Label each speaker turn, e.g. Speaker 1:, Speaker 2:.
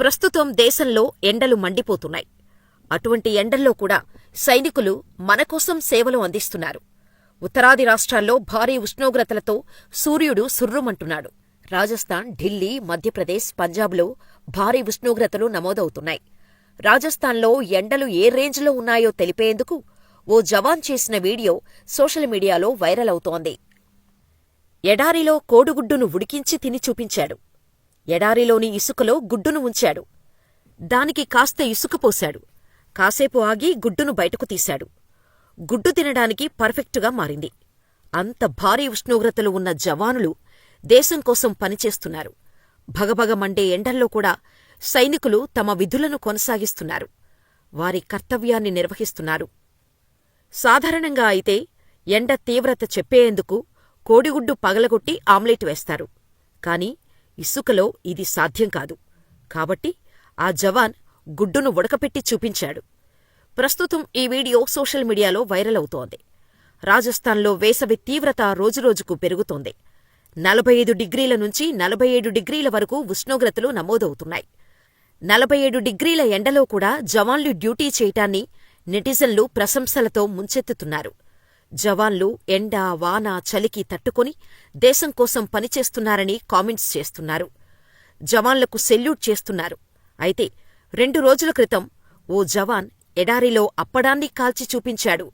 Speaker 1: ప్రస్తుతం దేశంలో ఎండలు మండిపోతున్నాయి. అటువంటి ఎండల్లో కూడా సైనికులు మనకోసం సేవలు అందిస్తున్నారు. ఉత్తరాది రాష్ట్రాల్లో భారీ ఉష్ణోగ్రతలతో సూర్యుడు సుర్రుమంటున్నాడు. రాజస్థాన్ ఢిల్లీ మధ్యప్రదేశ్ పంజాబ్లో భారీ ఉష్ణోగ్రతలు నమోదవుతున్నాయి. రాజస్థాన్లో ఎండలు ఏ రేంజ్లో ఉన్నాయో తెలిపేందుకు ఓ జవాన్ చేసిన వీడియో సోషల్ మీడియాలో వైరల్ అవుతోంది. ఎడారిలో కోడిగుడ్డును ఉడికించి తిని చూపించాడు. ఎడారిలోని ఇసుకలో గుడ్డును ఉంచాడు. దానికి కాస్త ఇసుక పోశాడు. కాసేపు ఆగి గుడ్డును బయటకు తీశాడు. గుడ్డు తినడానికి పర్ఫెక్టుగా మారింది. అంత భారీ ఉష్ణోగ్రతలు ఉన్న జవానులు దేశం కోసం పనిచేస్తున్నారు. భగభగ మండే ఎండల్లో కూడా సైనికులు తమ విధులను కొనసాగిస్తున్నారు. వారి కర్తవ్యాన్ని నిర్వహిస్తున్నారు. సాధారణంగా అయితే ఎండ తీవ్రత చెప్పేందుకు కోడిగుడ్డు పగలగొట్టి ఆమ్లెట్ వేస్తారు. కాని ఇసుకలో ఇది సాధ్యం కాదు. కాబట్టి ఆ జవాన్ గుడ్డును ఉడకపెట్టి చూపించాడు. ప్రస్తుతం ఈ వీడియో సోషల్ మీడియాలో వైరల్ అవుతోంది. రాజస్థాన్లో వేసవి తీవ్రత రోజురోజుకు పెరుగుతోంది. నలభై ఐదు డిగ్రీల నుంచి నలభై ఏడు డిగ్రీల వరకు ఉష్ణోగ్రతలు నమోదవుతున్నాయి. నలభై ఏడు డిగ్రీల ఎండలో కూడా జవాన్లు డ్యూటీ చేయటాన్ని నెటిజన్లు ప్రశంసలతో ముంచెత్తుతున్నారు. జవాన్లు ఎండ వాన చలికి తట్టుకొని దేశం కోసం పనిచేస్తున్నారని కామెంట్స్ చేస్తున్నారు. జవాన్లకు సెల్యూట్ చేస్తున్నారు. అయితే రెండు రోజుల క్రితం ఓ జవాన్ ఎడారిలో అప్పడాన్ని కాల్చి చూపించాడు.